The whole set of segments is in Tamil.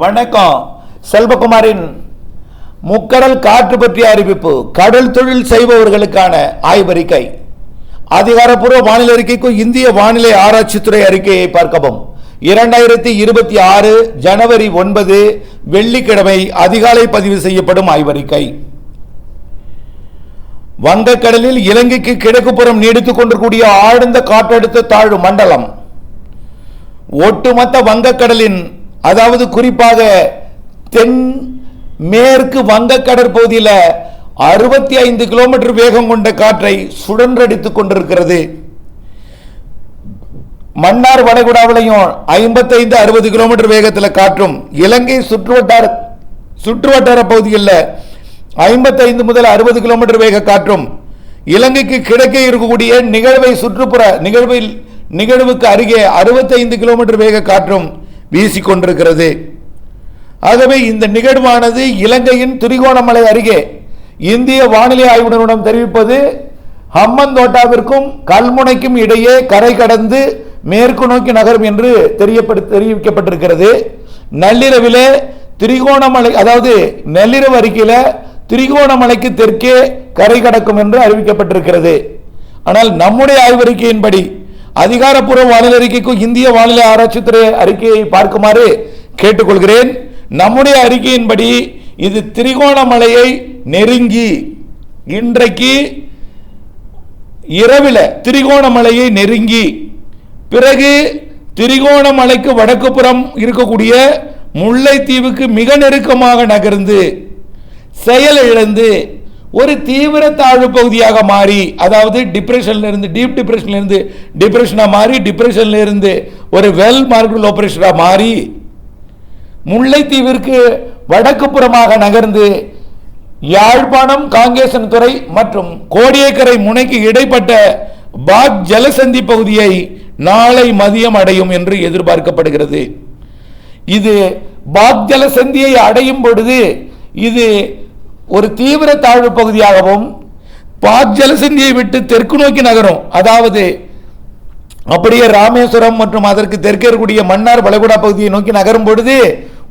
வணக்கம். செல்வகுமாரின் முக்கடல் காற்று பற்றிய அறிவிப்பு கடல் தொழில் செய்பவர்களுக்கான ஆய்வறிக்கை. அதிகாரப்பூர்வ வானிலை அறிக்கைக்கும் இந்திய வானிலை ஆராய்ச்சித்துறை அறிக்கையை பார்க்கவும். இரண்டாயிரத்தி இருபத்தி ஆறு ஜனவரி ஒன்பது வெள்ளிக்கிழமை அதிகாலை பதிவு செய்யப்படும் ஆய்வறிக்கை. வங்கக்கடலில் இலங்கைக்கு கிழக்குப்புறம் நீடித்துக் கொண்டிருக்கூடிய ஆழ்ந்த காற்றழுத்த தாழ்வு மண்டலம். ஒட்டுமொத்த வங்கக்கடலின் அதாவது குறிப்பாக தென் மேற்கு வங்க பகுதியில் அறுபத்தி ஐந்து கிலோமீட்டர் வேகம் கொண்ட காற்றை சுழன்றடித்துக் கொண்டிருக்கிறது. மன்னார் வடகுடாவிலையும் ஐம்பத்தைந்து அறுபது கிலோமீட்டர் வேகத்தில் காற்றும் இலங்கை சுற்றுவட்டார சுற்றுவட்டார பகுதிகளில் ஐம்பத்தைந்து முதல் அறுபது கிலோமீட்டர் வேக காற்றும் இலங்கைக்கு கிழக்கே இருக்கக்கூடிய நிகழ்வை சுற்றுப்புற நிகழ்வில் நிகழ்வுக்கு அருகே அறுபத்தைந்து கிலோமீட்டர் வேக காற்றும் வீசிக்கொண்டிருக்கிறது. ஆகவே இந்த நிகழ்வானது இலங்கையின் திரிகோணமலை அருகே இந்திய வானிலை ஆய்வு நிறுவனம் தெரிவிப்பது ஹம்மந்தோட்டாவிற்கும் கல்முனைக்கும் இடையே கரை கடந்து மேற்கு நோக்கி நகரும் என்று தெரியப்படு தெரிவிக்கப்பட்டிருக்கிறது. நள்ளிரவில் திரிகோணமலை அதாவது நள்ளிரவு அறிக்கையில் திரிகோணமலைக்கு தெற்கே கரை கடக்கும் என்று அறிவிக்கப்பட்டிருக்கிறது. ஆனால் நம்முடைய ஆய்வறிக்கையின்படி அதிகாரப்பூர்வ வானிலை அறிக்கைக்கும் இந்திய வானிலை ஆராய்ச்சித்துறை அறிக்கையை பார்க்குமாறு கேட்டுக்கொள்கிறேன். நம்முடைய அறிக்கையின்படி இது திரிகோணமலையை நெருங்கி இன்றைக்கு இரவில் திரிகோணமலையை நெருங்கி பிறகு திரிகோணமலைக்கு வடக்கு புறம் இருக்கக்கூடிய முல்லைத்தீவுக்கு மிக நெருக்கமாக நகர்ந்து செயல் இழந்து ஒரு தீவிர தாழ்வு பகுதியாக மாறி அதாவது டிப்ரெஷன்லேருந்து டீப் டிப்ரெஷன்லேருந்து டிப்ரெஷனாக மாறி டிப்ரெஷன்லேருந்து ஒரு வெல் மார்க்கல் ஆப்ரேஷனாக மாறி முல்லைத்தீவிற்கு வடக்கு புறமாக நகர்ந்து யாழ்ப்பாணம் காங்கேசன் துறை மற்றும் கோடியக்கரை முனைக்கு இடைப்பட்ட பாக் ஜலசந்தி பகுதியை நாளை மதியம் அடையும் என்று எதிர்பார்க்கப்படுகிறது. இது பாக் ஜலசந்தியை அடையும் பொழுது இது ஒரு தீவிர தாழ்வு பகுதியாகவும் பாக் ஜலசந்தியை விட்டு தெற்கு நோக்கி நகரும். அதாவது அப்படியே ராமேஸ்வரம் மற்றும் அதற்கு தெற்கே இருக்கக்கூடிய மன்னார் வளைகுடா பகுதியை நோக்கி நகரும் பொழுது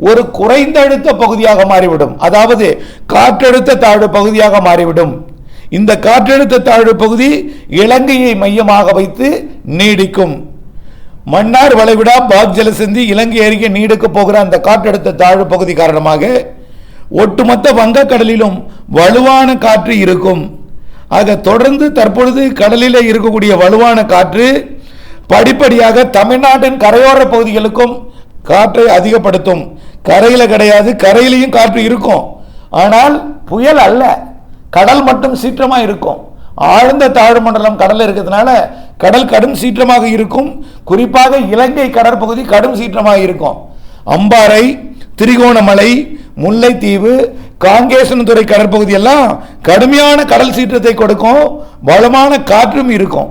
ஒரு குறைந்த அழுத்த பகுதியாக மாறிவிடும். அதாவது காற்றழுத்த தாழ்வு பகுதியாக மாறிவிடும். இந்த காற்றழுத்த தாழ்வு பகுதி இலங்கையை மையமாக வைத்து நீடிக்கும். மன்னார் வளைகுடா பாக் ஜலசந்தி இலங்கை அருகே நீடிக்க போகிற அந்த காற்றழுத்த தாழ்வு பகுதி காரணமாக ஒட்டுமொத்த வங்கக்கடலிலும் வலுவான காற்று இருக்கும். ஆக தொடர்ந்து தற்பொழுது கடலில் இருக்கக்கூடிய வலுவான காற்று படிப்படியாக தமிழ்நாட்டின் கரையோர பகுதிகளுக்கும் காற்றை அதிகப்படுத்தும். கரையில் கிடையாது கரையிலையும் காற்று இருக்கும். ஆனால் புயல் அல்ல கடல் மட்டும் சீற்றமாக இருக்கும். ஆழ்ந்த தாழ்வு மண்டலம் கடல் இருக்கிறதுனால கடல் கடும் சீற்றமாக இருக்கும். குறிப்பாக இலங்கை கடற்பகுதி கடும் சீற்றமாக இருக்கும். அம்பாறை திரிகோணமலை முல்லைத்தீவு காங்கேசன்துறை கடற்பகுதி எல்லாம் கடுமையான கடல் சீற்றத்தை கொடுக்கும் பலமான காற்றும் இருக்கும்.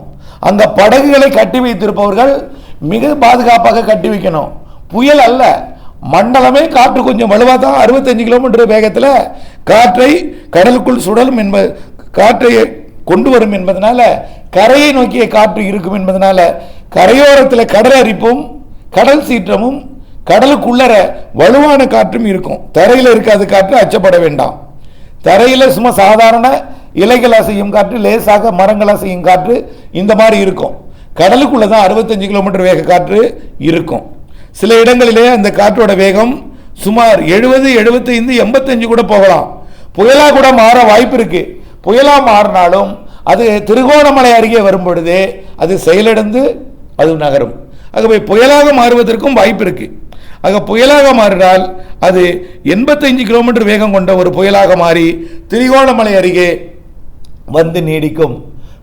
அந்த படகுகளை கட்டி வைத்திருப்பவர்கள் மிக பாதுகாப்பாக கட்டி வைக்கணும். புயல் அல்ல மண்டலமே காற்று கொஞ்சம் வலுவாக தான் அறுபத்தஞ்சு கிலோமீட்டர் வேகத்தில் காற்றை கடலுக்குள் சுடலும் என்பது காற்றை கொண்டு வரும் என்பதனால கரையை நோக்கிய காற்று இருக்கும் என்பதனால கரையோரத்தில் கடல் அரிப்பும் கடல் சீற்றமும் கடலுக்குள்ளற வலுவான காற்றும் இருக்கும். தரையில் இருக்காத காற்று அச்சப்பட வேண்டாம். தரையில் சும்மா சாதாரண இலைகள் அசையும் காற்று லேசாக மரங்கள் அசையும் காற்று இந்த மாதிரி இருக்கும். கடலுக்குள்ளே தான் அறுபத்தஞ்சு கிலோமீட்டர் வேக காற்று இருக்கும். சில இடங்களிலே அந்த காற்றோட வேகம் சுமார் எழுபது எழுபத்தைந்து எண்பத்தஞ்சு கூட போகலாம். புயலாக கூட மாற வாய்ப்பு இருக்கு. புயலாக மாறினாலும் அது திருகோணமலை அருகே வரும் பொழுது அது செயலிழந்து அது நகரும். ஆகவே புயலாக மாறுவதற்கும் வாய்ப்பு இருக்கு. ஆக புயலாக மாறினால் அது எண்பத்தைந்து கிலோமீட்டர் வேகம் கொண்ட ஒரு புயலாக மாறி திரிகோணமலை அருகே வந்து நீடிக்கும்.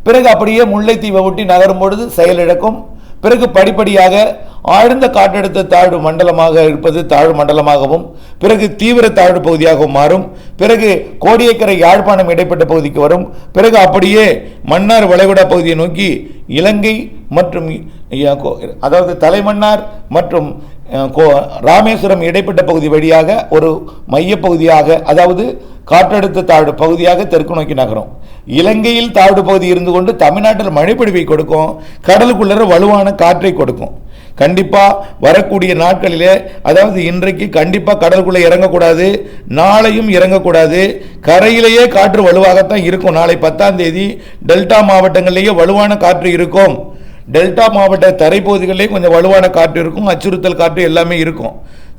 பிறகு அப்படியே முல்லைத்தீவை ஒட்டி நகரும் பொழுது செயலிழக்கும். பிறகு படிப்படியாக ஆழ்ந்த காற்றழுத்த தாழ்வு மண்டலமாக இருப்பது தாழ்வு மண்டலமாகவும் பிறகு தீவிர தாழ்வு பகுதியாகவும் மாறும் பிறகு கோடியக்கரை யாழ்ப்பாணம் இடைப்பட்ட பகுதிக்கு வரும் பிறகு அப்படியே மன்னார் வளைகுடா பகுதியை நோக்கி இலங்கை மற்றும் அதாவது தலைமன்னார் மற்றும் கோ- ராமேஸ்வரம் இடைப்பட்ட பகுதி வழியாக ஒரு மையப்பகுதியாக அதாவது காற்றழுத்த தாழ்வு பகுதியாக தெற்கு நோக்கி நகரும். இலங்கையில் தாழ்வு பகுதி இருந்து கொண்டு தமிழ்நாட்டில் மழைப்பொழிவை கொடுக்கும் கடலுக்குள்ளே வலுவான காற்றை கொடுக்கும். கண்டிப்பாக வரக்கூடிய நாட்களிலே அதாவது இன்றைக்கு கண்டிப்பாக கடலுக்குள்ளே இறங்கக்கூடாது நாளையும் இறங்கக்கூடாது. கரையிலேயே காற்று வலுவாகத்தான் இருக்கும். நாளை பத்தாம் தேதி டெல்டா மாவட்டங்களிலேயே வலுவான காற்று இருக்கும். டெல்டா மாவட்ட தரைப்பகுதிகளிலே கொஞ்சம் வலுவான காற்று இருக்கும். அச்சுறுத்தல் காற்று எல்லாமே இருக்கும்.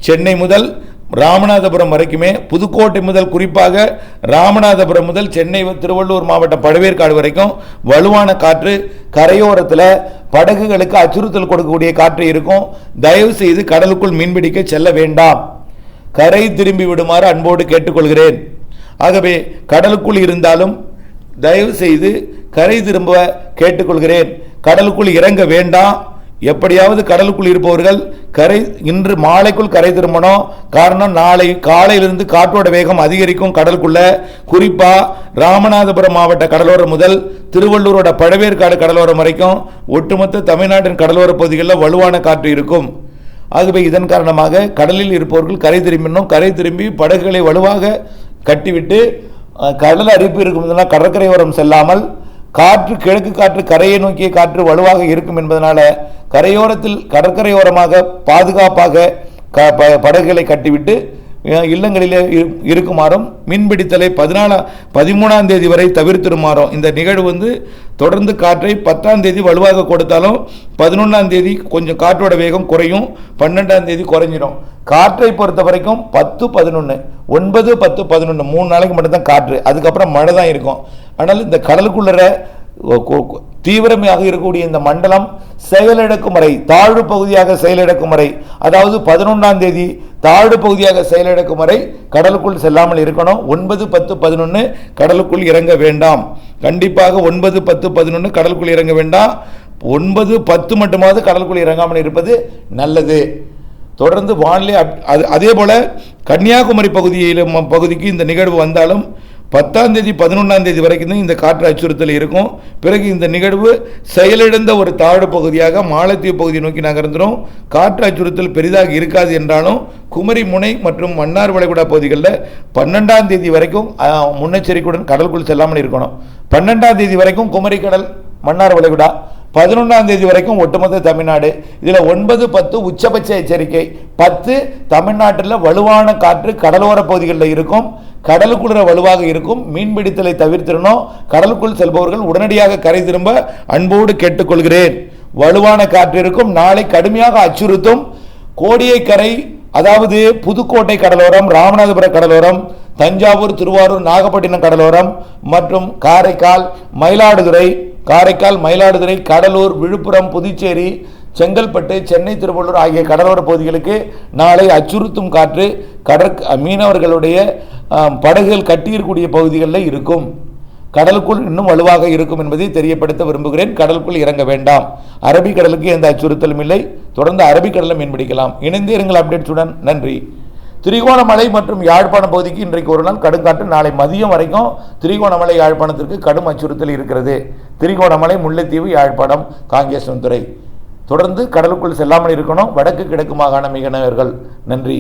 சென்னை முதல் ராமநாதபுரம் வரைக்குமே புதுக்கோட்டை முதல் குறிப்பாக ராமநாதபுரம் முதல் சென்னை திருவள்ளூர் மாவட்டம் பழவேற்காடு வரைக்கும் வலுவான காற்று கரையோரத்தில் படகுகளுக்கு அச்சுறுத்தல் கொடுக்கக்கூடிய காற்று இருக்கும். தயவு செய்து கடலுக்குள் மீன்பிடிக்க செல்ல வேண்டாம். கரை திரும்பி விடுமாறு அன்போடு கேட்டுக்கொள்கிறேன். ஆகவே கடலுக்குள் இருந்தாலும் தயவு செய்து கரை திரும்ப கேட்டுக்கொள்கிறேன். கடலுக்குள் இறங்க வேண்டாம். எப்படியாவது கடலுக்குள் இருப்பவர்கள் கரை இன்று மாலைக்குள் கரை திரும்பணும். காரணம் நாளை காலையிலிருந்து காற்றோட வேகம் அதிகரிக்கும் கடலுக்குள்ள. குறிப்பாக ராமநாதபுரம் மாவட்ட கடலோரம் முதல் திருவள்ளூரோட பழவேற்காடு கடலோரம் வரைக்கும் ஒட்டுமொத்த தமிழ்நாட்டின் கடலோர பகுதிகளில் வலுவான காற்று இருக்கும். ஆகவே இதன் காரணமாக கடலில் இருப்பவர்கள் கரை திரும்பினோம் கரை திரும்பி படகுகளை வலுவாக கட்டிவிட்டு கடல் அரிப்பு இருக்கும் கடற்கரையோரம் செல்லாமல் காற்று கிழக்கு காற்று கரையை நோக்கிய காற்று வலுவாக இருக்கும் என்பதனால கரையோரத்தில் கடற்கரையோரமாக பாதுகாப்பாக க ப- படகுகளை கட்டிவிட்டு இல்லங்களிலே இரு- இருக்குமாறும் மீன்பிடித்தலை பதினாலாம் பதிமூணாம் தேதி வரை தவிர்த்திருமாறும் இந்த நிகழ்வு வந்து தொடர்ந்து காற்றை பத்தாம் தேதி வலுவாக கொடுத்தாலும் பதினொன்றாம் தேதி கொஞ்சம் காற்றோட வேகம் குறையும் பன்னெண்டாம் தேதி குறைஞ்சிடும். காற்றை பொறுத்த வரைக்கும் பத்து பதினொன்று ஒன்பது பத்து பதினொன்று மூணு நாளைக்கு மட்டும்தான் காற்று. அதுக்கப்புறம் மழை தான் இருக்கும். ஆனால் இந்த கடலுக்குள்ளற தீவிரமாக இருக்கக்கூடிய இந்த மண்டலம் செயலிழக்கும் வரை தாழ்வு பகுதியாக செயலிழக்கும் வரை அதாவது பதினொன்றாம் தேதி தாழ்வு பகுதியாக செயலிழக்கும் வரை கடலுக்குள் செல்லாமல் இருக்கணும். ஒன்பது பத்து பதினொன்று கடலுக்குள் இறங்க வேண்டாம். கண்டிப்பாக ஒன்பது பத்து பதினொன்று கடலுக்குள் இறங்க வேண்டாம். ஒன்பது பத்து மட்டுமாவது கடலுக்குள் இறங்காமல் இருப்பது நல்லது. தொடர்ந்து வானிலை அப்- அது அதே போல கன்னியாகுமரி பகுதியிலும் பகுதிக்கு இந்த நிகழ்வு வந்தாலும் பத்தாம் தேதி பதினொன்றாம் தேதி வரைக்கும் தான் இந்த காற்று அச்சுறுத்தல் இருக்கும். பிறகு இந்த நிகழ்வு செயலிழந்த ஒரு தாழ்வு பகுதியாக மாலத்தீவு பகுதியை நோக்கி நகர்ந்துடும் காற்று அச்சுறுத்தல் பெரிதாக இருக்காது என்றாலும் குமரி முனை மற்றும் மன்னார் வளைகுடா பகுதிகளில் பன்னெண்டாம் தேதி வரைக்கும் முன்னெச்சரிக்கையுடன் கடலுக்குள் செல்லாமல் இருக்கணும். பன்னெண்டாம் தேதி வரைக்கும் குமரி கடல் மன்னார் வளைகுடா பதினொன்றாம் தேதி வரைக்கும் ஒட்டுமொத்த தமிழ்நாடு. இதில் ஒன்பது பத்து உச்சபட்ச எச்சரிக்கை. பத்து தமிழ்நாட்டில் வலுவான காற்று கடலோர பகுதிகளில் இருக்கும். கடலுக்குள்ள வலுவாக இருக்கும். மீன்பிடித்தலை தவிர்த்திடணும். கடலுக்குள் செல்பவர்கள் உடனடியாக கரை திரும்ப அன்போடு கேட்டுக்கொள்கிறேன். வலுவான காற்று இருக்கும். நாளை கடுமையாக அச்சுறுத்தும். கோடியக்கரை அதாவது புதுக்கோட்டை கடலோரம் ராமநாதபுரம் கடலோரம் தஞ்சாவூர் திருவாரூர் நாகப்பட்டினம் கடலோரம் மற்றும் காரைக்கால் மயிலாடுதுறை காரைக்கால் மயிலாடுதுறை கடலூர் விழுப்புரம் புதுச்சேரி செங்கல்பட்டு சென்னை திருவள்ளூர் ஆகிய கடலோர பகுதிகளுக்கு நாளை அச்சுறுத்தும் காற்று கடற் மீனவர்களுடைய படகுகள் கட்டியிருக்கூடிய பகுதிகளில் இருக்கும். கடலுக்குள் இன்னும் வலுவாக இருக்கும் என்பதை தெரியப்படுத்த விரும்புகிறேன். கடலுக்குள் இறங்க வேண்டாம். அரபிக்கடலுக்கு எந்த அச்சுறுத்தலும் இல்லை. தொடர்ந்து அரபிக்கடலை மீன்பிடிக்கலாம். இணைந்து இருங்கள் அப்டேட்ஸுடன் நன்றி. திரிகோணமலை மற்றும் யாழ்ப்பாணம் பகுதிக்கு இன்றைக்கு ஒரு நாள் கடுங்காற்று. நாளை மதியம் வரைக்கும் திரிகோணமலை யாழ்ப்பாணத்திற்கு கடும் அச்சுறுத்தல் இருக்கிறது. திரிகோணமலை முல்லைத்தீவு யாழ்ப்பாணம் காங்கேசன் துறை. தொடர்ந்து கடலுக்குள் செல்லாமல் இருக்கணும். வடக்கு கிழக்கு மாகாண மிகனவர்கள் நன்றி.